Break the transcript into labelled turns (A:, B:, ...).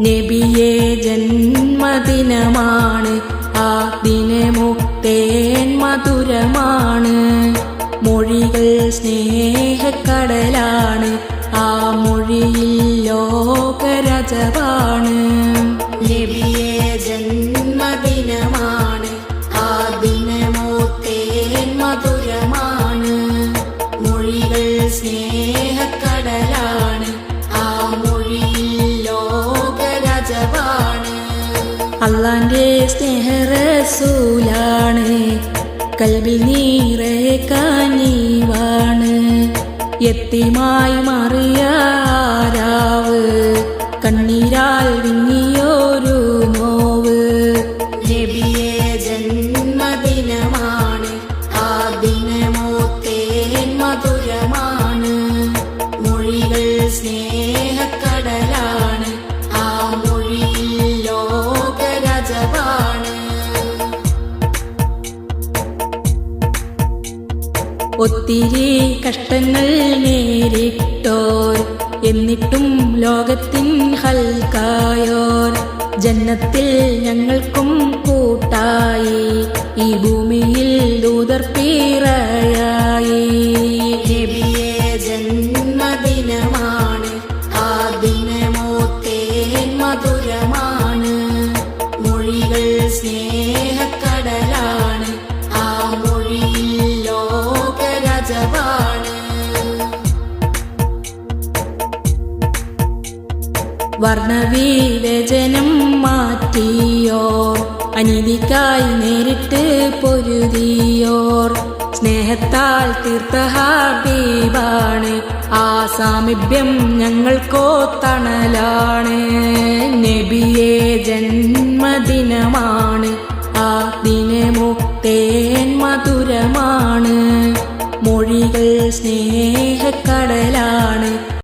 A: നബിയെ ജന്മദിനമാണ്. ആ ദിനമുക്തേൻ മധുരമാണ്. മൊഴികൾ സ്നേഹക്കടലാണ്. ആ മൊഴിയിൽ ലോകരജവാണ് നബിയെ ജന്മദിനമാണ്. ആ ദിനമുക്തേൻ മധുരമാണ്. മൊഴികൾ സ്നേഹക്കടലാണ്. അള്ളാന്റെ സ്നേഹറസൂലാണ് കൽവിൽ നീറെ കാനീവാണ് എത്തിമായി മാറിയ രാവ്. കണ്ണീരാൽ വിങ്ങിയൊരു നോവ്. നബിയെ ഒത്തിരി കഷ്ടങ്ങൾ നേരിട്ടോർ. എന്നിട്ടും ലോകത്തിൻ ഹൽക്കായോർ. ജന്നത്തിൽ ഞങ്ങൾക്കും കൂട്ടായി. ഈ ഭൂമിയിൽ ദൂതർ പീറയായി. നബിയെ ലോകരജവാണ് വർണവിവേചനം മാറ്റിയോർ അനീതിക്കായി നേരിട്ട് പൊരുതിയോർ. സ്നേഹത്താൽ തീർത്ത ഹബീബാണ് ആ സാമീപ്യം ഞങ്ങൾക്കോ തണലാണ്. നബിയെ ജന്മദിനമാണ്. ആ ദിനമോ തേൻ മധുരമാണ്. പാവികൾ സ്നേഹക്കടലാ